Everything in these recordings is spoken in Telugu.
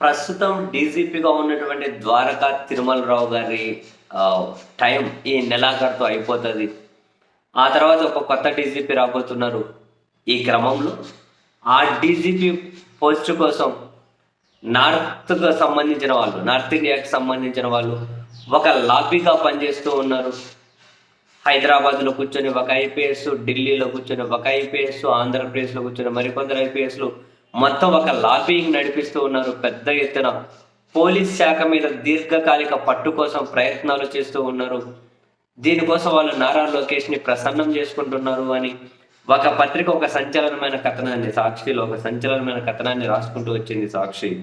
ప్రస్తుతం డీజీపీగా ఉన్నటువంటి ద్వారకా తిరుమలరావు గారి టైం ఈ నెలాఖరుతో అయిపోతుంది. ఆ తర్వాత ఒక కొత్త డీజీపీ రాబోతున్నారు. ఈ క్రమంలో ఆ డీజీపీ పోస్ట్ కోసం నార్త్కు సంబంధించిన వాళ్ళు నార్త్ ఇండియాకి సంబంధించిన వాళ్ళు ఒక లాబీగా పనిచేస్తూ ఉన్నారు. హైదరాబాద్లో కూర్చొని ఒక ఐపీఎస్ ఢిల్లీలో కూర్చొని ఒక ఐపీఎస్ ఆంధ్రప్రదేశ్లో కూర్చొని మరికొందరు ఐపీఎస్లు మొత్తం ఒక లాబింగ్ నడిపిస్తూ ఉన్నారు పెద్ద ఎత్తున. పోలీస్ శాఖ మీద దీర్ఘకాలిక పట్టు కోసం ప్రయత్నాలు చేస్తూ ఉన్నారు. దీనికోసం వాళ్ళు నారా లోకేష్ని ప్రసన్నం చేసుకుంటున్నారు అని. ఒక పత్రిక ఒక సంచలనమైన కథనాన్ని సాక్షిలో ఒక సంచలనమైన కథనాన్ని రాసుకుంటూ వచ్చింది సాక్షి.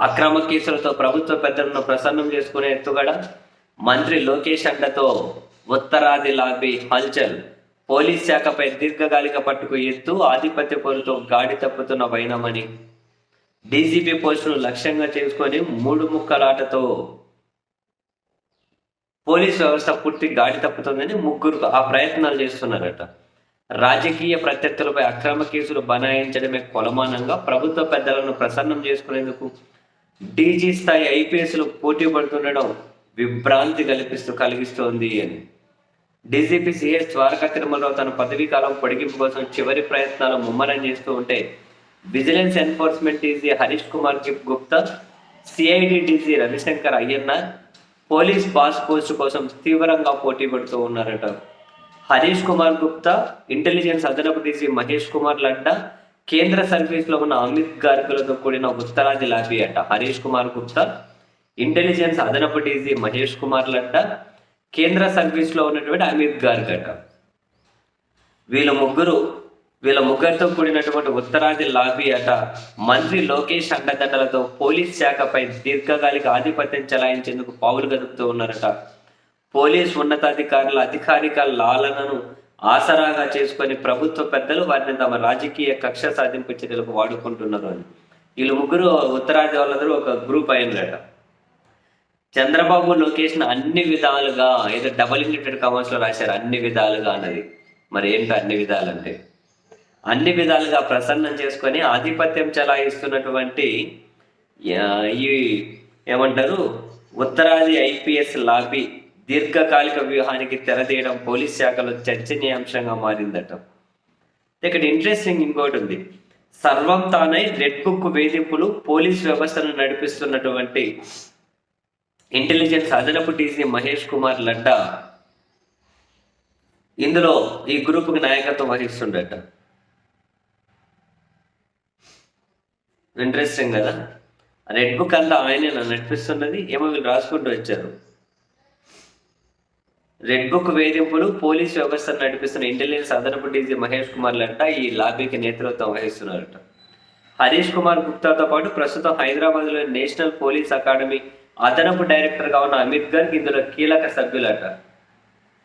అక్రమ కేసులతో ప్రభుత్వ పెద్దలను ప్రసన్నం చేసుకునే ఎత్తుగడ మంత్రి లోకేష్ అండతో ఉత్తరాది లాబీ హల్చల్. పోలీస్ శాఖపై దీర్ఘకాలిక పట్టుకు ఎత్తు ఆధిపత్య పోరుతో గాడి తప్పుతున్న వైనమని డీజీపీ పోస్టును లక్ష్యంగా చేసుకొని మూడు ముక్కలాటతో పోలీస్ వ్యవస్థ పూర్తి గాడి తప్పుతుందని ముగ్గురు ఆ ప్రయత్నాలు చేస్తున్నారట. రాజకీయ ప్రత్యర్థులపై అక్రమ కేసులు బనాయించడమే కొలమానంగా ప్రభుత్వ పెద్దలను ప్రసన్నం చేసుకునేందుకు డీజీ స్థాయి ఐపీఎస్లు పోటీ పడుతుండడం విభ్రాంతి కల్పిస్తూ కలిగిస్తోంది అని. డీజీపీ సిఎస్ ద్వారకా తిరుమలరావు తన పదవీ కాలం పొడిగింపు కోసం చివరి ప్రయత్నాలు ముమ్మరం చేస్తూ ఉంటే విజిలెన్స్ ఎన్ఫోర్స్మెంట్ డీజీ హరీష్ కుమార్కి Gupta CID DG Ravishankar Ayyanar police boss post కోసం తీవ్రంగా పోటీ పడుతూ ఉన్నారట. హరీష్ కుమార్ గుప్తా ఇంటెలిజెన్స్ అదనపు డీజీ మహేష్ కుమార్ లడ్డా కేంద్ర సర్వీస్లో ఉన్న అమిత్ గార్గులతో కూడిన ఉత్తరాది లాబీ అట. హరీష్ కుమార్ గుప్తా ఇంటెలిజెన్స్ అదనపు డీజీ మహేష్ కుమార్ లడ్డా కేంద్ర సర్వీస్లో ఉన్నటువంటి అమిత్ గార్గ్ గట వీళ్ళ ముగ్గురు వీళ్ళ ముగ్గురితో కూడినటువంటి ఉత్తరాది లాబీ అట మంత్రి లోకేష్ అండదండలతో పోలీస్ శాఖపై దీర్ఘకాలిక ఆధిపత్యం చెలాయించేందుకు పావులు గదుపుతూ ఉన్నారట. పోలీస్ ఉన్నతాధికారుల అధికారిక లాలనను ఆసరాగా చేసుకొని ప్రభుత్వ పెద్దలు వారిని తమ రాజకీయ కక్ష సాధింపు చర్యలకు వాడుకుంటున్నారు అని. వీళ్ళు ముగ్గురు ఉత్తరాది వాళ్ళందరూ ఒక గ్రూప్ అయినరట. చంద్రబాబు లొకేషన్ అన్ని విధాలుగా ఏదో డబల్ ఇంటెడ్ కామర్స్లో రాశారు. అన్ని విధాలుగా అన్నది. మరి ఏంటో అన్ని విధాలంటే? అన్ని విధాలుగా ప్రసన్నం చేసుకొని ఆధిపత్యం చెలాయిస్తున్నటువంటి ఈ ఏమంటారు? ఉత్తరాది ఐపీఎస్ లాబీ దీర్ఘకాలిక వ్యూహానికి తెరదీయడం పోలీస్ శాఖలో చర్చనీయాంశంగా మారిందట. ఇక్కడ ఇంట్రెస్టింగ్ ఇంకోటి ఉంది. సర్వం తానై రెడ్ బుక్ వేధింపులు పోలీస్ వ్యవస్థను నడిపిస్తున్నటువంటి ఇంటెలిజెన్స్ అదనపు డీసీ మహేష్ కుమార్ లడ్డా ఇందులో ఈ గ్రూపుకి నాయకత్వం వహిస్తుండట. ఇంట్రెస్టింగ్ కదా. రెడ్ బుక్ అంతా ఆయనే నన్ను నడిపిస్తున్నది. ఏమో వీళ్ళు రాసుకుంటూ వచ్చారు. రెడ్ బుక్ వేధింపులు పోలీస్ వ్యవస్థను నడిపిస్తున్న ఇంటెలిజెన్స్ అదనపు డీజీ మహేష్ కుమార్ లడ్డా ఈ లాబీకి నేతృత్వం వహిస్తున్నారట. హరీష్ కుమార్ గుప్తాతో పాటు ప్రస్తుతం హైదరాబాద్లోని నేషనల్ పోలీస్ అకాడమీ అదనపు డైరెక్టర్గా ఉన్న అమిత్ గర్గ్ ఇందులో కీలక సభ్యులట.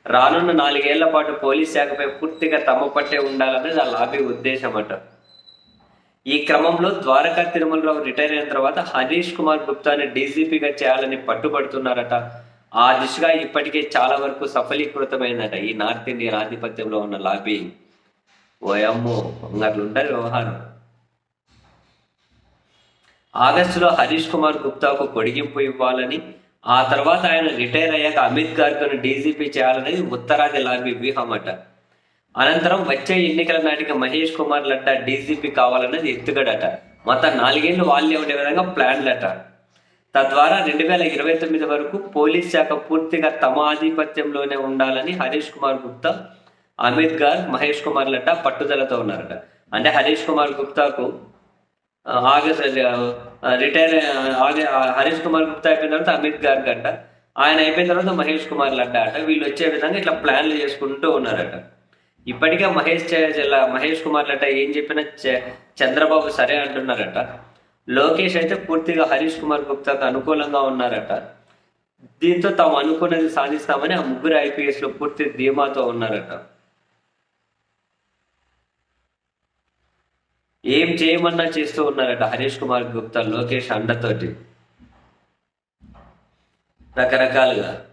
రానున్న నాలుగేళ్ళ పాటు పోలీస్ శాఖపై పూర్తిగా తమ పట్టే ఉండాలనేది ఆ లాబీ ఉద్దేశం అట ఈ క్రమంలో ద్వారకా తిరుమలరావు రిటైర్ అయిన తర్వాత హరీష్ కుమార్ గుప్తాని డీజీపీగా చేయాలని పట్టుబడుతున్నారట. ఆ దిశగా ఇప్పటికే చాలా వరకు సఫలీకృతమైందట ఈ నార్త్ ఇండియన్ ఆధిపత్యంలో ఉన్న లాబీ. ఓయమ్మో అట్లా ఉంటుంది వ్యవహారం. ఆగస్టులో హరీష్ కుమార్ గుప్తాకు పొడిగింపు ఇవ్వాలని ఆ తర్వాత ఆయన రిటైర్ అయ్యాక అమిత్ గార్గ్ను డీజీపీ చేయాలనేది ఉత్తరాది లాబీ వ్యూహం అట అనంతరం వచ్చే ఎన్నికల నాటికి మహేష్ కుమార్ లడ్డా డీజీపీ కావాలన్నది ఎత్తుగడట. మొత్తం నాలుగేళ్ళు వాళ్ళే ఉండే విధంగా ప్లాన్లట. తద్వారా రెండు వేల ఇరవై తొమ్మిది వరకు పోలీస్ శాఖ పూర్తిగా తమ ఆధిపత్యంలోనే ఉండాలని హరీష్ కుమార్ గుప్తా అమిత్ గార్ మహేష్ కుమార్ లడ్డా పట్టుదలతో ఉన్నారట. అంటే హరీష్ కుమార్ గుప్తాకు ఆగస్ట్ రిటైర్ హరీష్ కుమార్ గుప్తా అయిపోయిన తర్వాత అమిత్ గార్ అంట ఆయన అయిపోయిన తర్వాత మహేష్ కుమార్ లడ్డా అట. వీళ్ళు వచ్చే విధంగా ఇట్లా ప్లాన్లు చేసుకుంటూ ఉన్నారట. ఇప్పటికే మహేష్ జిల్లా మహేష్ కుమార్ లడ్డా ఏం చెప్పినా చ- చంద్రబాబు సరే అంటున్నారట. లోకేష్ అయితే పూర్తిగా హరీష్ కుమార్ గుప్తాకు అనుకూలంగా ఉన్నారట. దీంతో తాము అనుకున్నది సాధిస్తామని ఆ ముగ్గురు ఐపీఎస్లో పూర్తి ధీమాతో ఉన్నారట. ఏం చేయమన్నా చేస్తూ ఉన్నారట హరీష్ కుమార్ గుప్తా లోకేష్ అండతోటి. రకరకాలుగా.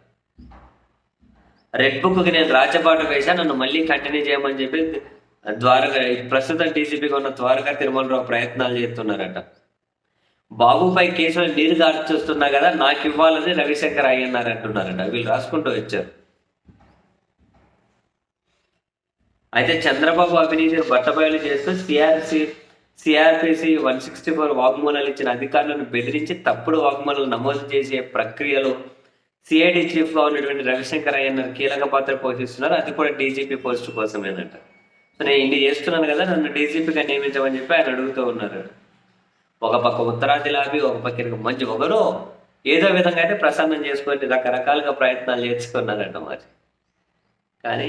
రెడ్ బుక్కి నేను రాచపాట వేసా నన్ను మళ్ళీ కంటిన్యూ చేయమని చెప్పి ద్వారకా ప్రస్తుతం టీసీపీగా ఉన్న ద్వారకా తిరుమలరావు ప్రయత్నాలు చేస్తున్నారట. బాబుపై కేసులు నీరు గార్చుస్తున్నా కదా నాకు ఇవ్వాలని రవిశంకర్ అయ్యన్నారు అంటున్నారట. వీళ్ళు రాసుకుంటూ వచ్చారు. అయితే చంద్రబాబు అవినీతిని బట్టబయలు చేస్తూ CRC CrPC one sixty four వాగ్మూలాలు ఇచ్చిన అధికారులను బెదిరించి తప్పుడు వాగ్మూలాలు నమోదు చేసే ప్రక్రియలో సిఐడి చీఫ్గా ఉన్నటువంటి రవిశంకర్ అయ్యన్నారు కీలక పాత్ర పోషిస్తున్నారు. అది కూడా డీజీపీ పోస్ట్ కోసమేనంట. సో నేను ఇన్ని చేస్తున్నాను కదా నన్ను డీజీపీగా నియమించమని చెప్పి ఆయన అడుగుతూ ఉన్నారు. ఒక పక్క ఉత్తరాది లాభి ఒక పక్క మంచి ఒకరు ఏదో విధంగా అయితే ప్రసన్నం చేసుకొని రకరకాలుగా ప్రయత్నాలు చేసుకున్నారంట మరి. కానీ